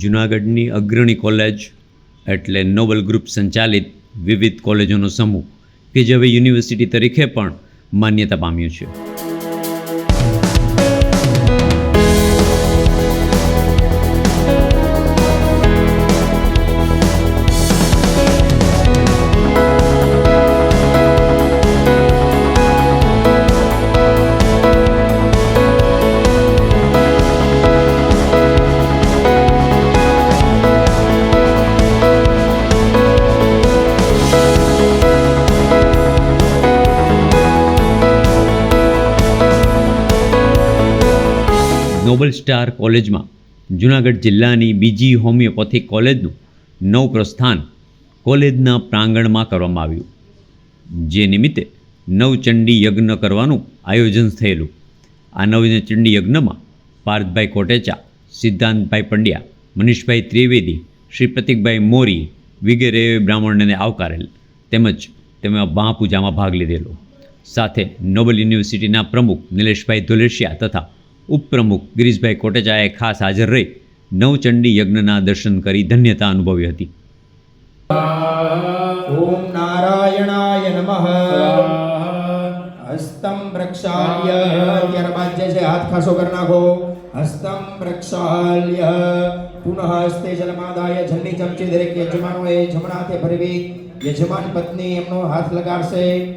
જૂનાગઢની અગ્રણી કોલેજ એટલે નોબલ ગ્રુપ સંચાલિત વિવિધ કોલેજોનો સમૂહ કે જે હવે યુનિવર્સિટી તરીકે પણ માન્યતા પામ્યું છે. નોબલ સ્ટાર કોલેજમાં જૂનાગઢ જિલ્લાની બીજી હોમિયોપેથિક કોલેજનું નવ પ્રસ્થાન કોલેજના પ્રાંગણમાં કરવામાં આવ્યું. જે નિમિત્તે નવચંડી યજ્ઞ કરવાનું આયોજન થયેલું. આ નવચંડી યજ્ઞમાં પાર્થભાઈ કોટેચા, સિદ્ધાંતભાઈ પંડ્યા, મનીષભાઈ ત્રિવેદી, શ્રી પ્રતિકભાઈ મોરી વગેરે બ્રાહ્મણને આવકારેલ તેમજ તેમાં મહાપૂજામાં ભાગ લીધેલો. સાથે નોબલ યુનિવર્સિટીના પ્રમુખ નિલેશભાઈ ધુલેશિયા તથા ઉપપ્રમુખ ગિરીશભાઈ કોટેચાએ ખાસ હાજર રહી નવચંડી યજ્ઞના દર્શન કરી ધન્યતા અનુભવી હતી. ઓમ નારાયણાય નમઃ. હસ્તમ પ્રક્ષાલ્ય. ત્યારબાદ જે છે, હાથ ખાસો કરી નાખો. હસ્તમ પ્રક્ષાલ્ય. પુનઃ હસ્તે જલમાદાય જલની ચમચી દરેક યજમાનોએ જમણા હાથે ભરવી. યજમાન પત્ની એમનો હાથ લગાડશે.